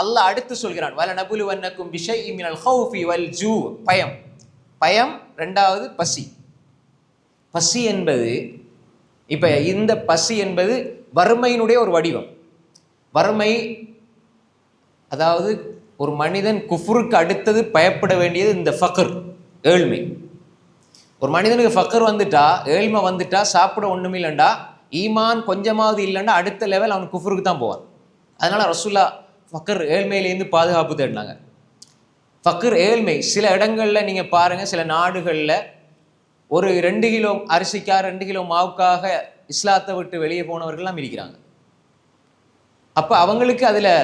அல்லாஹ் அடுத்து சொல்கிறான் வல நபுலு வண்ணக்கும் விஷய் மினல் ஹவுஃபி வல் ஜூ. பயம். பயம் ரெண்டாவது பசி. பசி என்பது இப்போ இந்த பசி என்பது வறுமையினுடைய ஒரு வடிவம். வறுமை அதாவது ஒரு மனிதன் குஃபுருக்கு அடுத்தது பயப்பட வேண்டியது இந்த ஃபக்கர் ஏழ்மை. ஒரு மனிதனுக்கு ஃபக்கர் வந்துட்டா ஏழ்மை வந்துட்டா சாப்பிட ஒன்றுமே இல்லைண்டா ஈமான் கொஞ்சமாவது இல்லைண்டா அடுத்த லெவல் அவன் குஃபுருக்கு தான் போவான். அதனால் ரசுல்லா ஃபக்கர் ஏழ்மையிலேருந்து பாதுகாப்பு தேடினாங்க. ஃபக்கர் ஏழ்மை சில இடங்களில் நீங்கள் பாருங்கள் சில நாடுகளில் ஒரு ரெண்டு கிலோ அரிசிக்கா ரெண்டு கிலோ மாவுக்காக இஸ்லாத்தை விட்டு வெளியே போனவர்கள்லாம் இருக்கிறாங்க. அப்போ அவங்களுக்கு அதில்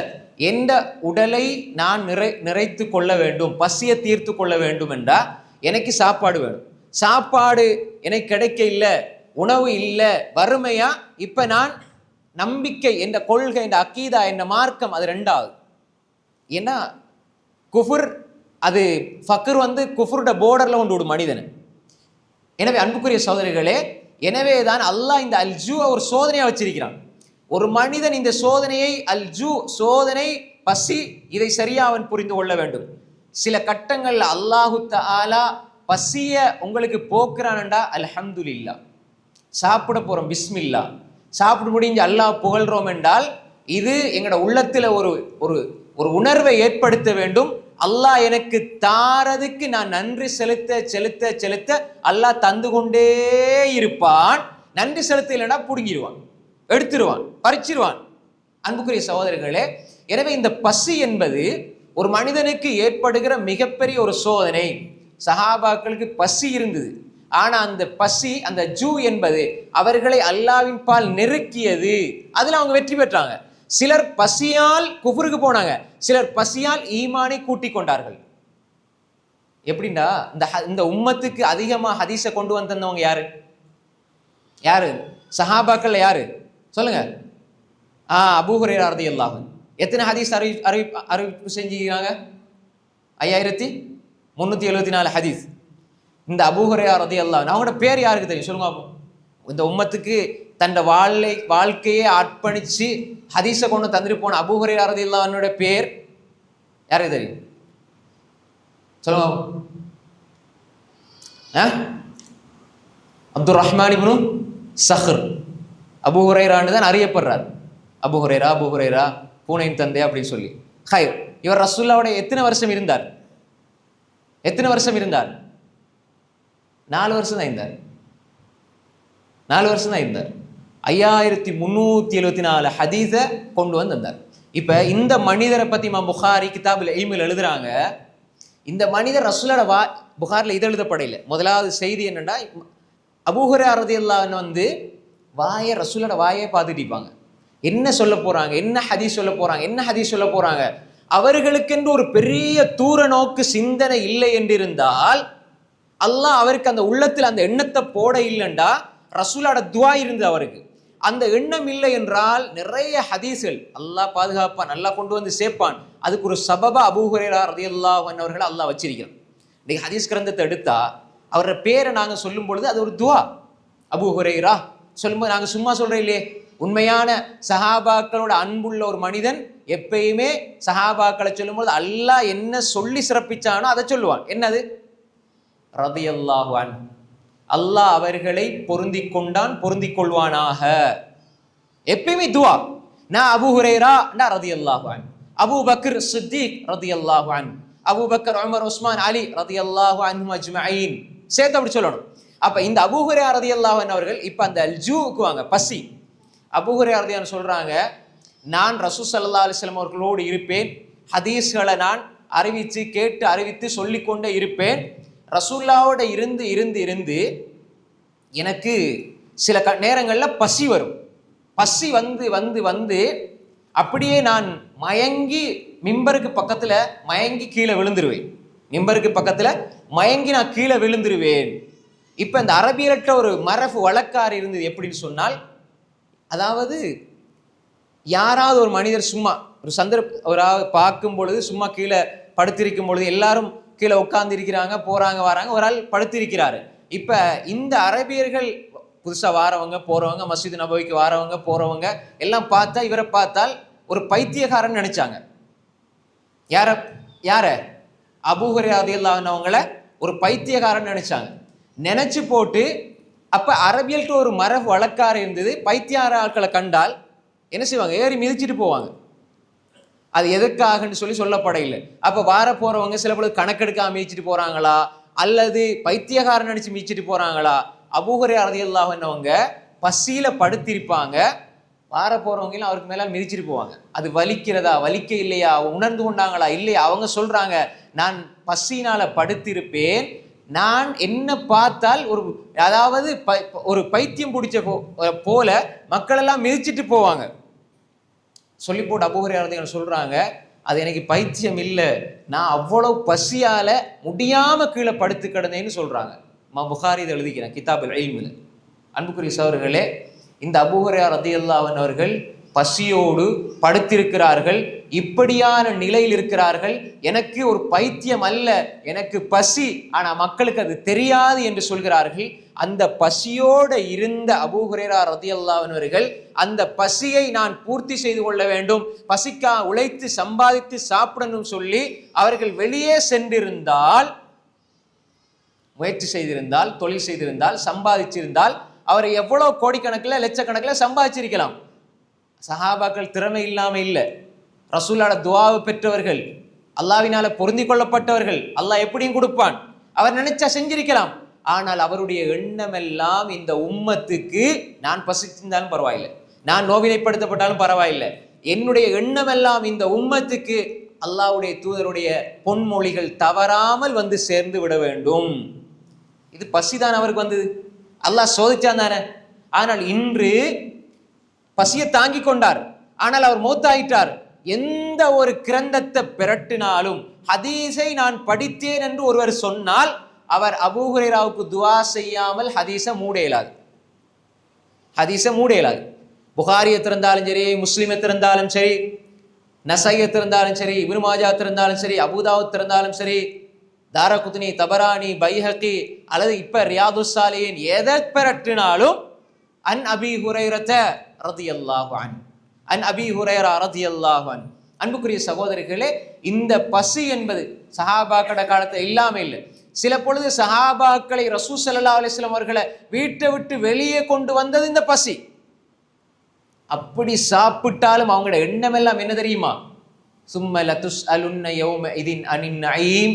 எந்த உடலை நான் நிறை நிறைத்து கொள்ள வேண்டும் பசியை தீர்த்து கொள்ள வேண்டும் என்றால் எனக்கு சாப்பாடு வேணும். சாப்பாடு எனக்கு கிடைக்க இல்லை உணவு இல்லை வறுமையா இப்போ நான் நம்பிக்கை என்ற கொள்கை என்ற அக்கீதா என்ற மார்க்கம் அது ரெண்டாவது. ஏன்னா குஃபுர் அது ஃபக்கர் வந்து குஃபுரோட போர்டரில் கொண்டு விடும் மனிதன். எனவே அன்புக்குரிய சோதனைகளே எனவே தான் அல்லாஹ் இந்த அல்ஜூ ஒரு சோதனையாக வச்சிருக்கிறான். ஒரு மனிதன் இந்த சோதனையை அல்ஜூ சோதனை பசி இதை சரியா அவன் புரிந்து கொள்ள வேண்டும். சில கட்டங்களில் அல்லாஹு ஆலா பசிய உங்களுக்கு போக்குறான்டா அல்ஹம்துலில்லா சாப்பிட போறோம் பிஸ்மில்லா சாப்பிட்டு முடிஞ்சு அல்லாஹ் புகழ்றோம் என்றால் இது எங்களோட உள்ளத்தில் ஒரு ஒரு ஒரு உணர்வை ஏற்படுத்த வேண்டும். அல்லாஹ் எனக்கு தாரதுக்கு நான் நன்றி செலுத்த செலுத்த செலுத்த அல்லாஹ் தந்து கொண்டே இருப்பான். நன்றி செலுத்த இல்லைன்னா பிடுங்கிடுவான் எடுத்துருவான் பறிச்சிருவான். அன்புக்குரிய சகோதரர்களே எனவே இந்த பசி என்பது ஒரு மனிதனுக்கு ஏற்படுகிற மிகப்பெரிய ஒரு சோதனை. சஹாபாக்களுக்கு பசி இருந்தது. ஆனா அந்த பசி அந்த ஜூ என்பது அவர்களை அல்லாவின் பால் நெருக்கியது. அதுல அவங்க வெற்றி பெற்றாங்க. சிலர் பசியால் குபுருக்கு போனாங்க. சிலர் பசியால் ஈமானை கூட்டிக் கொண்டார்கள். எப்படின்னா இந்த ஹ- இந்த உம்மத்துக்கு அதிகமா ஹதீஸை கொண்டு வந்தவங்க யாரு? யாரு? சஹாபாக்கள் யாரு? சொல்லுங்க. ஆ அபூ அறுதி ரலியல்லாஹு எத்தனை ஹதீஸ் அறிவி அறிவி அறிவிப்பு செஞ்சுக்கிறாங்க ஐயாயிரத்தி முந்நூற்றி எழுபத்தி நாலு ஹதீஸ். இந்த அபூஹரையா ரதி அல்லா அவங்களோட பேர் யாருக்கு தெரியும்? சொல்லுங்க அப்போ இந்த உம்மத்துக்கு தன்னோட வாழ்க்கை வாழ்க்கையே அர்ப்பணித்து ஹதீஸை கொண்டு தந்துட்டு போன அபூ ரதி ரலியல்லாஹு பேர் யாருக்கு தெரியும்? சொல்லுங்க ஆ? அப்துல் ரஹ்மான் இப்னு சஹர். அபு ஹுரைரான்னு தான் அறியப்படுறார். அபு ஹுரைரா அபு ஹுரைரா பூனையின் தந்தை அப்படின்னு சொல்லி. ஹை இவர் ரசூல்லாவோட எத்தனை வருஷம் இருந்தார்? எத்தனை வருஷம் இருந்தார்? நாலு வருஷம் தான் இருந்தார். நாலு வருஷம் தான் இருந்தார். ஐயாயிரத்தி முந்நூற்றி எழுபத்தி நாலு ஹதீஸை கொண்டு வந்து வந்தார் இப்போ இந்த மனிதரை பற்றி மா புகாரி கிதாபில் எய்மில் எழுதுறாங்க. இந்த மனிதர் ரசூலோட வா புகாரில் இது எழுதப்படையில முதலாவது செய்தி என்னென்னா அபூஹர அறுதி அரதியல்லான்னு வந்து வாயை ரசூலோட வாயை பார்த்துட்டிருப்பாங்க என்ன சொல்ல போகிறாங்க என்ன ஹதீஸ் சொல்ல போகிறாங்க என்ன ஹதீஸ் சொல்ல போகிறாங்க அவர்களுக்கென்று ஒரு பெரிய தூர நோக்கு சிந்தனை இல்லை என்றிருந்தால் அல்லாஹ் அவருக்கு அந்த உள்ளத்தில் அந்த எண்ணத்தை போட இல்லைண்டா? ரசூலோட துவா இருந்தது அவருக்கு. அந்த எண்ணம் இல்லை என்றால் நிறைய ஹதீஸ்கள் அல்லாஹ் பாதுகாப்பான் நல்லா கொண்டு வந்து சேர்ப்பான். அதுக்கு ஒரு சபபா அபூஹுரேரா ரதியல்லாஹு அவர்களை அல்லாஹ் வச்சிருக்கிறான். இன்னைக்கு ஹதீஸ் கிரந்தத்தை எடுத்தா அவரோட பேரை நாங்கள் சொல்லும் பொழுது அது ஒரு துவா. அபு ஹுரைரா சொல்லும்போது நாங்கள் சும்மா சொல்கிறோம் இல்லையே. உண்மையான சஹாபாக்களோட அன்புள்ள ஒரு மனிதன் எப்பயுமே சஹாபாக்களை சொல்லும்போது அல்லாஹ் என்ன சொல்லி சிறப்பிச்சானோ அதை சொல்லுவான். என்னது? ரதியல்லாஹான் அல்லாஹ் அவர்களை பொருந்தி கொண்டான் பொருந்தி கொள்வானாக. எப்பயுமே துவா. நான் அபு ஹுரேரா நான் ரதி அல்லாஹான் அபூ பக்ர் சித்திக் ரதி அல்லாஹ்வான் Abu Bakr Umar Usman Ali ரதியல்லாஹு அன்ஹும் அஜ்மஈன். சேர்த்து அப்படி சொல்லணும். அப்போ இந்த அபு ஹுரைரா ரதி அன்ஹு அவர்கள் இப்போ அந்த ஜூவுக்கு வாங்க பசி. அபூ ஹுரைரா ரதியான் சொல்கிறாங்க நான் ரசூ சல்லா அலிஸ்லாம் அவர்களோடு இருப்பேன். ஹதீஸ்களை நான் அறிவித்து கேட்டு அறிவித்து சொல்லிக்கொண்டே இருப்பேன். ரசூல்லாவோட இருந்து இருந்து இருந்து எனக்கு சில க நேரங்களில் பசி வரும். பசி வந்து வந்து வந்து அப்படியே நான் மயங்கி மிம்பருக்கு பக்கத்தில் மயங்கி கீழே விழுந்துருவேன். மிம்பருக்கு பக்கத்தில் மயங்கி நான் கீழே விழுந்துருவேன். இப்போ இந்த அரபியலற்ற ஒரு மரபு வழக்காறு இருந்தது எப்படின்னு சொன்னால் அதாவது யாராவது ஒரு மனிதர் சும்மா ஒரு சந்தர்ப்ப ஒரு பார்க்கும் பொழுது சும்மா கீழே படுத்திருக்கும் பொழுது எல்லாரும் கீழே உட்கார்ந்து இருக்கிறாங்க போகிறாங்க வராங்க ஒரு ஆள் படுத்திருக்கிறாரு. இப்போ இந்த அரபியர்கள் புதுசாக வாரவங்க போகிறவங்க மஸ்ஜித் நபவிக்கு வாரவங்க போகிறவங்க எல்லாம் பார்த்தா இவரை பார்த்தால் ஒரு பைத்தியகாரன் நினைச்சாங்க. யார யார? அபூஹரியாதியல்லானவங்கள ஒரு பைத்தியகாரன் நினைச்சாங்க. நினைச்சு போட்டு அப்போ அரபியல்கிட்ட ஒரு மரபு வழக்கார இருந்தது. பைத்தியார ஆட்களை கண்டால் என்ன செய்வாங்க? ஏறி மிதிச்சிட்டு போவாங்க. அது எதற்காகன்னு சொல்லி சொல்லப்படையில். அப்போ வார போகிறவங்க சில பொழுது கணக்கெடுக்காம மீச்சிட்டு போகிறாங்களா அல்லது பைத்தியகாரம் நினச்சி மீச்சிட்டு போகிறாங்களா அபூகரே அரதியல்லாஹன்னவங்க பசியில் படுத்திருப்பாங்க. வார போகிறவங்களும் அவருக்கு மேலே மிதிச்சிட்டு போவாங்க. அது வலிக்கிறதா? வலிக்க இல்லையா? உணர்ந்து கொண்டாங்களா? இல்லையா? அவங்க சொல்கிறாங்க நான் பசினால் படுத்திருப்பேன். நான் என்ன பார்த்தால் ஒரு அதாவது ப- ஒரு பைத்தியம் பிடிச்ச போ- போல மக்களெல்லாம் மிதிச்சிட்டு போவாங்க. சொல்லி போட்டு அபூஹரியாரதிகள் சொல்கிறாங்க அது எனக்கு பைத்தியம் இல்லை. நான் அவ்வளவு பசியால் முடியாமல் கீழே படுத்து கிடந்தேன்னு சொல்கிறாங்க மா புகாரி இதை எழுதிக்கிறேன் கிதாபில் ஐமில் அன்புக்குரிய சவர்களே இந்த அபூஹரியா ரதியல்லாவன் அவர்கள் பசியோடு படுத்திருக்கிறார்கள் இப்படியான நிலையில் இருக்கிறார்கள். எனக்கு ஒரு பைத்தியம் அல்ல எனக்கு பசி. ஆனால் மக்களுக்கு அது தெரியாது என்று சொல்கிறார்கள். அந்த பசியோடு இருந்த அபூஹுரேரா ஹுரேரா அவர்கள் அந்த பசியை நான் பூர்த்தி செய்து கொள்ள வேண்டும். பசிக்கா உழைத்து சம்பாதித்து சாப்பிடணும் சொல்லி அவர்கள் வெளியே சென்றிருந்தால் முயற்சி செய்திருந்தால் தொழில் செய்திருந்தால் சம்பாதிச்சிருந்தால் அவர் எவ்வளோ கோடிக்கணக்கில் லட்சக்கணக்கில் சம்பாதிச்சிருக்கலாம். சஹாபாக்கள் திறமை இல்லாமல் இல்லை. ரசூலாட துவாவை பெற்றவர்கள் அல்லாவினால பொருந்தி கொள்ளப்பட்டவர்கள் அல்லாஹ் எப்படியும் கொடுப்பான். அவர் நினைச்சா செஞ்சிருக்கலாம். ஆனால் அவருடைய எண்ணமெல்லாம் இந்த உம்மத்துக்கு நான் பசிச்சிருந்தாலும் பரவாயில்லை. நான் நோவினைப்படுத்தப்பட்டாலும் பரவாயில்லை. என்னுடைய எண்ணமெல்லாம் இந்த உம்மத்துக்கு அல்லாஹ்வுடைய தூதருடைய பொன்மொழிகள் தவறாமல் வந்து சேர்ந்து விட வேண்டும். இது பசிதான் அவருக்கு வந்தது. அல்லாஹ் சோதிச்சான் தானே. ஆனால் இன்று பசியை தாங்கி கொண்டார். ஆனால் அவர் மூத்தாயிட்டார். எந்த ஒரு கிரந்தத்தை பிரட்டினாலும் ஹதீஸை நான் படித்தேன் என்று ஒருவர் சொன்னால் அவர் அபூஹுரேராவுக்கு துவா செய்யாமல் ஹதீஸை மூட இயலாது. ஹதீஸை மூட இயலாது. புகாரியை திறந்தாலும் சரி முஸ்லிமை திறந்தாலும் சரி நசையை திறந்தாலும் சரி இபுருமாஜா திறந்தாலும் சரி அபுதாவு திறந்தாலும் சரி தாரகுத்னி தபரானி பைஹக்கி அல்லது இப்ப ரியாது சாலியின் எதை பிரட்டினாலும் an Abhi ஹுரைரத Rati an an Abhi Hurairah Rati an அன்புக்குரிய சகோதரிகளே இந்த பசி என்பது சஹாபாக்கட காலத்தில் இல்லாமல் இல்லை. சில பொழுது சஹாபாக்களை ரசூ சல்லா அலிஸ்லாம் அவர்களை வீட்டை விட்டு வெளியே கொண்டு வந்தது இந்த பசி. அப்படி சாப்பிட்டாலும் அவங்களோட எண்ணம் எல்லாம் என்ன தெரியுமா? சும்மல துஸ் அலுன்ன யௌம இதின் அனின் ஐம்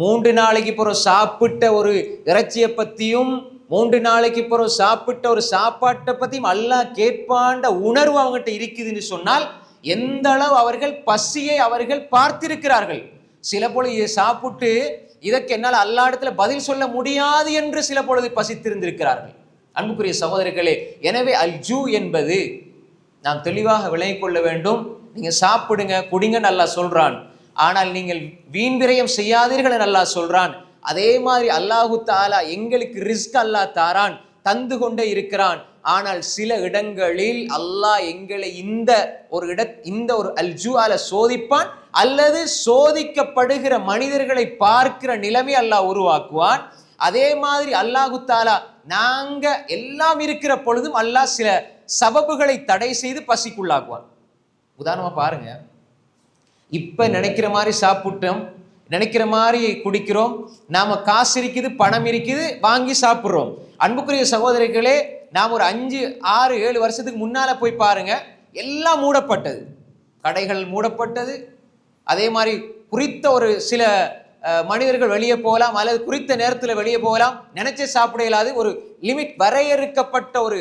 மூன்று நாளைக்கு பிறகு சாப்பிட்ட ஒரு இறைச்சியை பற்றியும் மூன்று நாளைக்கு பிறகு சாப்பிட்ட ஒரு சாப்பாட்டை பற்றியும் அல்லாஹ் கேட்பாண்ட உணர்வு அவங்ககிட்ட இருக்குதுன்னு சொன்னால் எந்த அளவு அவர்கள் பசியை அவர்கள் பார்த்திருக்கிறார்கள். சில பொழுது இதை சாப்பிட்டு இதற்கு என்னால் அல்லா இடத்துல பதில் சொல்ல முடியாது என்று சில பொழுது பசித்திருந்திருக்கிறார்கள். அன்புக்குரிய சகோதரர்களே எனவே அல்ஜூ என்பது நாம் தெளிவாக விளங்கிக் கொள்ள வேண்டும். நீங்கள் சாப்பிடுங்க குடிங்க நல்லா சொல்கிறான் ஆனால் நீங்கள் வீண் விரயம் செய்யாதீர்கள் நல்லா சொல்கிறான் அதே மாதிரி அல்லாஹு தாலா எங்களுக்கு ரிஸ்க் அல்லாஹ் தாரான் தந்து கொண்டே இருக்கிறான். ஆனால் சில இடங்களில் அல்லாஹ் எங்களை இந்த ஒரு இட இந்த ஒரு அல்ஜுவால சோதிப்பான் அல்லது சோதிக்கப்படுகிற மனிதர்களை பார்க்கிற நிலைமை அல்லாஹ் உருவாக்குவான். அதே மாதிரி அல்லாஹு தாலா நாங்க எல்லாம் இருக்கிற பொழுதும் அல்லாஹ் சில சபபுகளை தடை செய்து பசிக்குள்ளாக்குவான். உதாரணமா பாருங்க. இப்ப நினைக்கிற மாதிரி சாப்பிட்டோம் நினைக்கிற மாதிரி குடிக்கிறோம். நாம் காசு இருக்குது பணம் இருக்குது வாங்கி சாப்பிட்றோம். அன்புக்குரிய சகோதரிகளே நாம் ஒரு அஞ்சு ஆறு ஏழு வருஷத்துக்கு முன்னால் போய் பாருங்கள் எல்லாம் மூடப்பட்டது. கடைகள் மூடப்பட்டது. அதே மாதிரி குறித்த ஒரு சில மனிதர்கள் வெளியே போகலாம் அல்லது குறித்த நேரத்தில் வெளியே போகலாம் நினைச்ச சாப்பிட இயலாது. ஒரு லிமிட் வரையறுக்கப்பட்ட ஒரு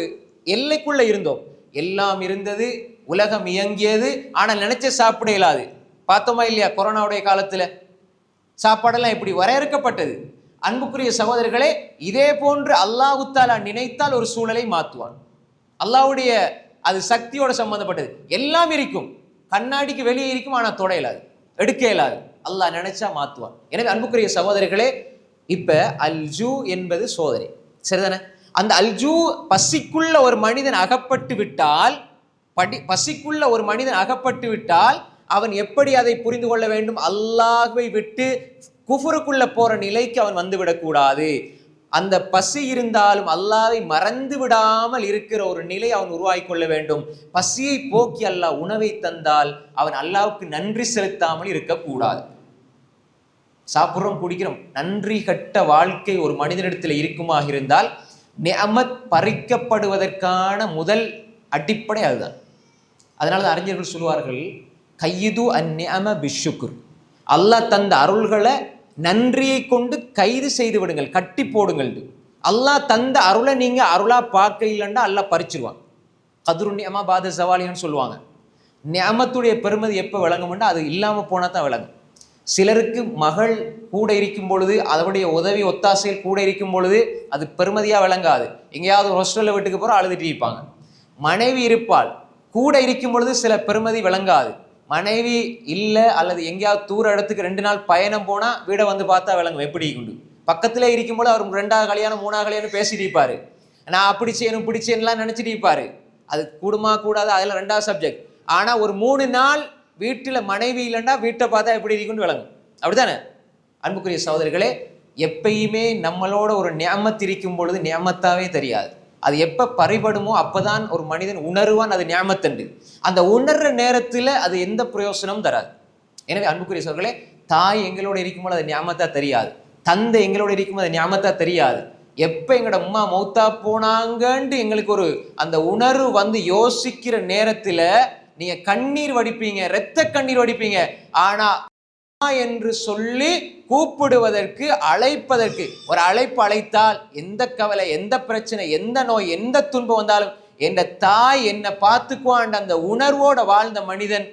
எல்லைக்குள்ளே இருந்தோம். எல்லாம் இருந்தது உலகம் இயங்கியது ஆனால் நினைச்ச சாப்பிட இயலாது. பார்த்தோமா இல்லையா கொரோனாவுடைய காலத்தில்? சாப்பாடெல்லாம் இப்படி வரையறுக்கப்பட்டது. அன்புக்குரிய சகோதரர்களே இதே போன்று அல்லாஹுத்தாலா நினைத்தால் ஒரு சூழலை மாற்றுவான். அல்லாஹ்வுடைய அது சக்தியோட சம்மந்தப்பட்டது எல்லாம் இருக்கும். கண்ணாடிக்கு வெளியே இருக்கும் ஆனால் தொட இயலாது. எடுக்க இயலாது. அல்லாஹ் நினைச்சா மாற்றுவான். எனவே அன்புக்குரிய சகோதரர்களே இப்ப அல்ஜூ என்பது சோதனை. சரிதானே? அந்த அல்ஜூ பசிக்குள்ள ஒரு மனிதன் அகப்பட்டு விட்டால் படி பசிக்குள்ள ஒரு மனிதன் அகப்பட்டு விட்டால் அவன் எப்படி அதை புரிந்து கொள்ள வேண்டும்? அல்லாஹுவை விட்டு குஃபுருக்குள்ள போற நிலைக்கு அவன் வந்து விடக்கூடாது. அந்த பசி இருந்தாலும் அல்லாவை மறந்து விடாமல் இருக்கிற ஒரு நிலை அவன் உருவாக்கி கொள்ள வேண்டும். பசியை போக்கி அல்லாஹ் உணவை தந்தால் அவன் அல்லாவுக்கு நன்றி செலுத்தாமல் இருக்கக்கூடாது. சாப்பிட்றோம் குடிக்கிறோம் நன்றி கட்ட வாழ்க்கை ஒரு மனிதனிடத்தில் இருக்குமாக இருந்தால் நியமத் பறிக்கப்படுவதற்கான முதல் அடிப்படை அதுதான். அதனால தான் அறிஞர்கள் சொல்லுவார்கள் கையுது அந்நியம பிஷுக்குர் அல்லாஹ் தந்த அருள்களை நன்றியை கொண்டு கைது செய்து விடுங்கள் கட்டி போடுங்கள். அல்லாஹ் தந்த அருளை நீங்கள் அருளாக பார்க்க இல்லைன்னா அல்லாஹ் பறிச்சிருவான். கதுரு நியமா பாத சவாலின்னு சொல்லுவாங்க. நியமத்துடைய பெருமதி எப்போ விளங்கும்னா அது இல்லாமல் போனால் தான் விளங்கும். சிலருக்கு மகள் கூட இருக்கும் பொழுது அதனுடைய உதவி ஒத்தாசையில் கூட இருக்கும் பொழுது அது பெருமதியாக விளங்காது. எங்கேயாவது ஒரு ஹாஸ்டலில் வீட்டுக்கு போகிற அழுதுட்டு இருப்பாங்க. மனைவி இருப்பால் கூட இருக்கும் பொழுது சில பெருமதி விளங்காது. மனைவி இல்லை அல்லது எங்கேயாவது தூர இடத்துக்கு ரெண்டு நாள் பயணம் போனால் வீடை வந்து பார்த்தா விளங்கும். எப்படி உண்டு பக்கத்திலே இருக்கும்போது அவர் ரெண்டாவது கல்யாணம் மூணாவது கல்யாணம் பேசிட்டு இருப்பார். நான் அப்படி செய்யணும் இப்படி நினச்சிட்டு இருப்பார். அது கூடுமா கூடாது அதில் ரெண்டாவது சப்ஜெக்ட் ஆனால் ஒரு மூணு நாள் வீட்டில் மனைவி இல்லைன்னா வீட்டை பார்த்தா எப்படி இருக்குன்னு விளங்கும். அப்படிதானே அன்புக்குரிய சகோதரிகளே எப்பயுமே நம்மளோட ஒரு நியமத் இருக்கும் பொழுது நியமத்தாவே தெரியாது. அது எப்போ பறிபடுமோ அப்பதான் ஒரு மனிதன் உணர்வான் அது ஞாபகத்தண்டு. அந்த உணர்ற நேரத்தில் அது எந்த பிரயோசனமும் தராது. எனவே அன்புக்குரிய சொல்களே தாய் எங்களோட இருக்கும்போது அது ஞாபகத்தா தெரியாது. தந்தை எங்களோட இருக்கும்போது அது ஞாபகத்தா தெரியாது. எப்போ எங்களோட அம்மா மௌத்தா போனாங்கன்ட்டு எங்களுக்கு ஒரு அந்த உணர்வு வந்து யோசிக்கிற நேரத்தில் நீங்க கண்ணீர் வடிப்பீங்க ரத்த கண்ணீர் வடிப்பீங்க. ஆனா என்று சொல்லி கூப்பிடுவதற்கு அழைப்பதற்கு. ஒரு அழைப்பு அழைத்தால் எந்த கவலை எந்த பிரச்சனை எந்த நோய் எந்த துன்பம் வந்தாலும் என்ற தாய் என்னை பார்த்துக்குவான் அந்த உணர்வோட வாழ்ந்த மனிதன்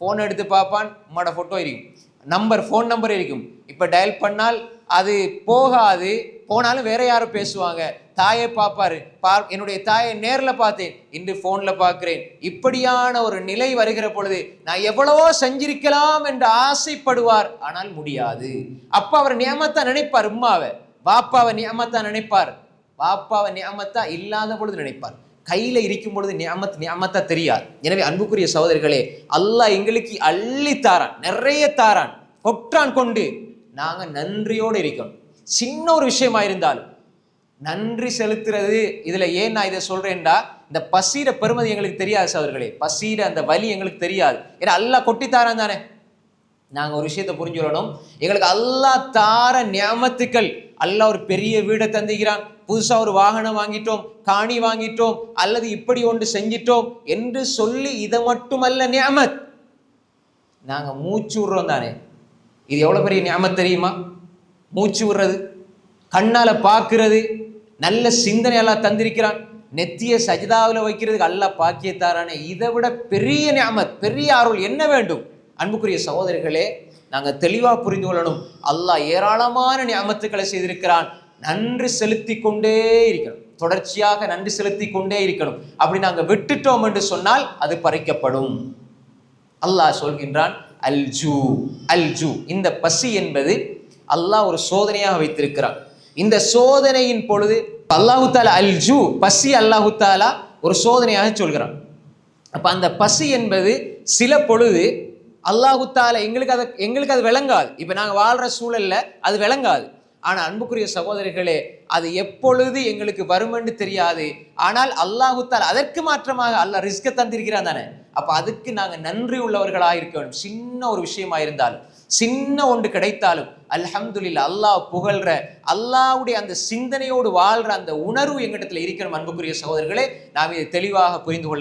ஃபோன் எடுத்து பார்ப்பான் உம்மோட ஃபோட்டோ இருக்கும். நம்பர் ஃபோன் நம்பர் இருக்கும். இப்போ டயல் பண்ணால் அது போகாது. போனாலும் வேற யாரும் பேசுவாங்க. தாயை பார்ப்பாரு. பார் என்னுடைய தாயை நேரில் பார்த்தேன். இன்று ஃபோனில் பார்க்கிறேன். இப்படியான ஒரு நிலை வருகிற பொழுது நான் எவ்வளவோ செஞ்சிருக்கலாம் என்று ஆசைப்படுவார். ஆனால் முடியாது. அப்பா அவர் நியமத்தான் நினைப்பார் உம்மாவை. பாப்பாவை நியமத்தா நினைப்பார். பாப்பாவை நியமத்தா இல்லாத பொழுது நினைப்பார். கையில் இருக்கும் பொழுது நியமத் நியமத்தா தெரியாது. எனவே அன்புக்குரிய சகோதரிகளே அல்லாஹ் எங்களுக்கு அள்ளி தாரான் நிறைய தாரான் கொற்றான் கொண்டு நாங்கள் நன்றியோடு இருக்கணும். சின்ன ஒரு விஷயமா இருந்தாலும் நன்றி செலுத்துறது இதுல ஏன் நான் இதை சொல்றேன்டா? இந்த பசியிட பெருமதி எங்களுக்கு தெரியாது சகோதரர்களே. பசிர அந்த வலி எங்களுக்கு தெரியாது. ஏன்னா அல்லா கொட்டித்தாரான் தானே. நாங்க ஒரு விஷயத்தை புரிஞ்சுடணும் எங்களுக்கு அல்லா தார நியமத்துக்கள். அல்லா ஒரு பெரிய வீடை தந்துகிறான். புதுசா ஒரு வாகனம் வாங்கிட்டோம் காணி வாங்கிட்டோம் அல்லது இப்படி ஒன்று செஞ்சிட்டோம் என்று சொல்லி இதை மட்டுமல்ல நியமத். நாங்க மூச்சு விடுறோம் தானே. இது எவ்வளவு பெரிய நியமத் தெரியுமா? மூச்சு விடுறது கண்ணால் பார்க்கறது நல்ல சிந்தனை எல்லாம் தந்திருக்கிறான். நெத்திய சஜிதாவில் வைக்கிறதுக்கு அல்லாஹ் பாக்கியத்தாரானே. இதை விட பெரிய நியமத் பெரிய அருள் என்ன வேண்டும்? அன்புக்குரிய சகோதரிகளே நாங்கள் தெளிவாக புரிந்து கொள்ளணும். அல்லாஹ் ஏராளமான ஞாபகத்துக்களை செய்திருக்கிறான். நன்றி செலுத்தி கொண்டே இருக்கணும் தொடர்ச்சியாக நன்றி செலுத்தி கொண்டே இருக்கணும் அப்படி நாங்கள் விட்டுட்டோம் என்று சொன்னால் அது பறிக்கப்படும். அல்லாஹ் சொல்கின்றான் அல்ஜூ அல்ஜூ இந்த பசி என்பது அல்லாஹ் ஒரு சோதனையாக வைத்திருக்கிறான். இந்த சோதனையின் பொழுது அல்லாஹு தாலா அல்ஜூ பசி அல்லாஹு தாலா ஒரு சோதனையாக சொல்கிறான். அப்போ அந்த பசி என்பது சில பொழுது அல்லாஹு தாலா எங்களுக்கு அதை எங்களுக்கு அது விளங்காது. இப்போ நாங்கள் வாழ்கிற சூழல்ல அது விளங்காது. ஆனால் அன்புக்குரிய சகோதரிகளே அது எப்பொழுது எங்களுக்கு வருமென்று தெரியாது. ஆனால் அல்லாஹு தாலா அதற்கு மாற்றமாக அல்லாஹ் ரிஸ்க தந்திருக்கிறான் தானே. அப்போ அதுக்கு நாங்கள் நன்றி உள்ளவர்களாக இருக்க வேண்டும் சின்ன ஒரு விஷயமா இருந்தாலும் சின்ன ஒன்று கிடைத்தாலும் அல்ஹம்துலில்லா அல்லாஹ் புகழ்ற அல்லாவுடைய அந்த சிந்தனையோடு வாழ்ற அந்த உணர்வு எங்கிட்டத்துல இருக்கணும் அன்புக்குரிய சகோதரர்களே. நாம் இதை தெளிவாக புரிந்து கொள்ள